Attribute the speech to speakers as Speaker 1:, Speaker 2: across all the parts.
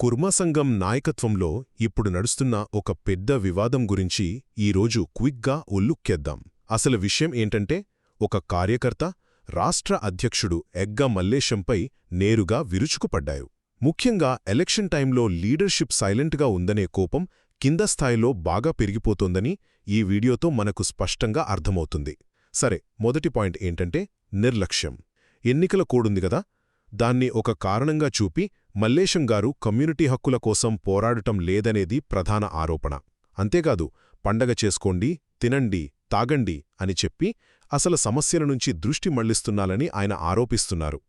Speaker 1: కుర్మసంఘం నాయకత్వంలో ఇప్పుడు నడుస్తున్న ఒక పెద్ద వివాదం గురించి ఈరోజు క్విక్గా ఉల్లుక్కేద్దాం. అసలు విషయం ఏంటంటే ఒక కార్యకర్త రాష్ట్ర అధ్యక్షుడు ఎగ్గ మల్లేశంపై నేరుగా విరుచుకుపడ్డారు. ముఖ్యంగా ఎలక్షన్ టైంలో లీడర్షిప్ సైలెంట్గా ఉందనే కోపం కింద స్థాయిలో బాగా పెరిగిపోతోందని ఈ వీడియోతో మనకు స్పష్టంగా అర్థమవుతుంది. సరే మొదటి పాయింట్ ఏంటంటే నిర్లక్ష్యం. ఎన్నికల కోడుంది కదా దాన్ని ఒక కారణంగా చూపి మల్లేశం గారు కమ్యూనిటీ హక్కుల కోసం పోరాడటం లేదనేది ప్రధాన ఆరోపణ. అంతేకాదు పండగ చేసుకోండి తినండి తాగండి అని చెప్పి అసలు సమస్యల నుంచి దృష్టి మళ్ళిస్తున్నాలని ఆయన ఆరోపిస్తున్నారు.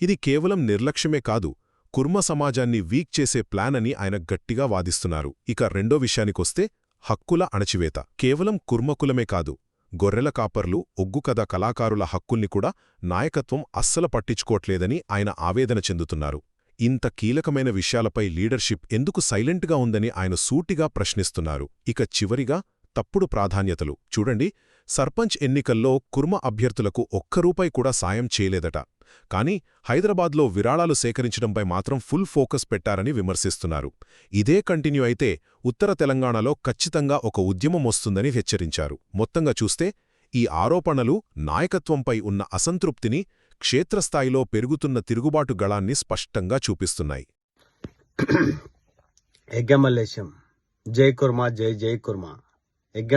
Speaker 1: ఇది కేవలం నిర్లక్ష్యమే కాదు కుర్మ సమాజాన్ని వీక్ చేసే ప్లాన్ అని ఆయన గట్టిగా వాదిస్తున్నారు. ఇక రెండో విషయానికొస్తే హక్కుల అణచివేత. కేవలం కుర్మకులమే కాదు గొర్రెల కాపర్లు ఒగ్గుకథ కళాకారుల హక్కుల్ని కూడా నాయకత్వం అస్సలు పట్టించుకోట్లేదని ఆయన ఆవేదన చెందుతున్నారు. ఇంత కీలకమైన విషయాలపై లీడర్షిప్ ఎందుకు సైలెంట్గా ఉందని ఆయన సూటిగా ప్రశ్నిస్తున్నారు. ఇక చివరిగా తప్పుడు ప్రాధాన్యతలు. చూడండి సర్పంచ్ ఎన్నికల్లో కుర్మ అభ్యర్థులకు ఒక్క రూపాయి కూడా సాయం చేయలేదట. కానీ హైదరాబాద్లో విరాళాలు సేకరించడంపై మాత్రం ఫుల్ ఫోకస్ పెట్టారని విమర్శిస్తున్నారు. ఇదే కంటిన్యూ అయితే ఉత్తర తెలంగాణలో ఖచ్చితంగా ఒక ఉద్యమం వస్తుందని హెచ్చరించారు. మొత్తంగా చూస్తే ఈ ఆరోపణలు నాయకత్వంపై ఉన్న అసంతృప్తిని క్షేత్రస్థాయిలో పెరుగుతున్న తిరుగుబాటు గళాన్ని స్పష్టంగా చూపిస్తున్నాయి.
Speaker 2: ఎగ్గమల్లేశం జై కుర్మా జై జై కుర్మా. ఎగ్గ